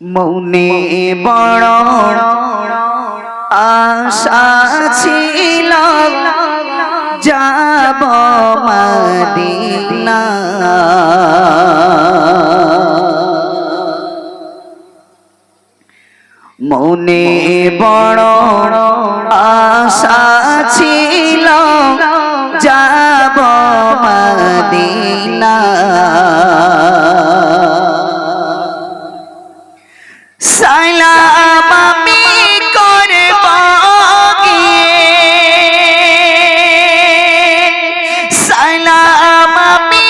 মনে বড় আশা ছিল যাব মদিনা। মনে বড় আশা ছিল যাব সালাম আমি করব সালাম আমি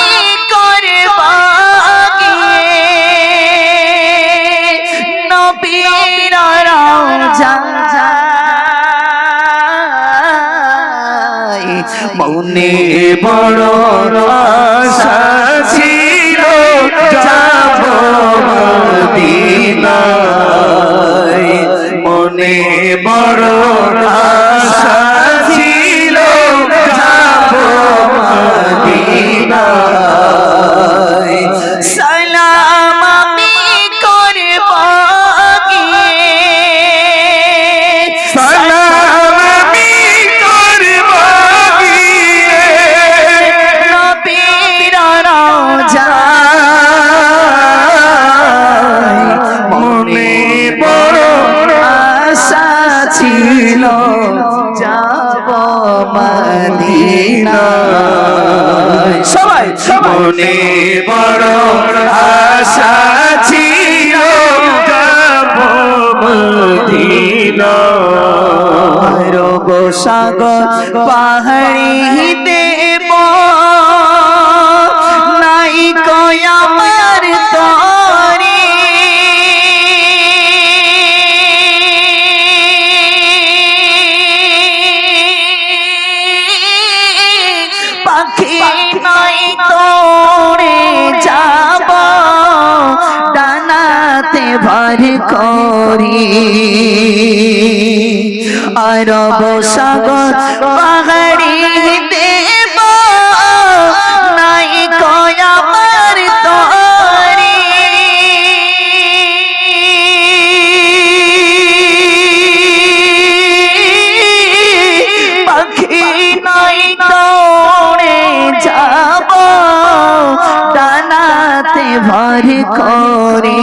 করব নবীর রওজায় মনে বড় বড় ছিল যাব মদিনা। সবাই মনে বড় আশা ছিল যাব মদিনা। রব সাগর পাহাড়ি দেব করি। আরব সাগর, পাহাড়ি দেব, নাই কয়ামার তরি পাখি নাই দৌড়ে যাব, ডানাতে ভর করে।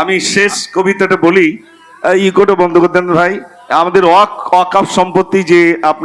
আমি শেষ কবিতাটা বলি ইকোটা বন্ধ করতেন ভাই। আমাদের অক অকাপ সম্পত্তি যে আপনার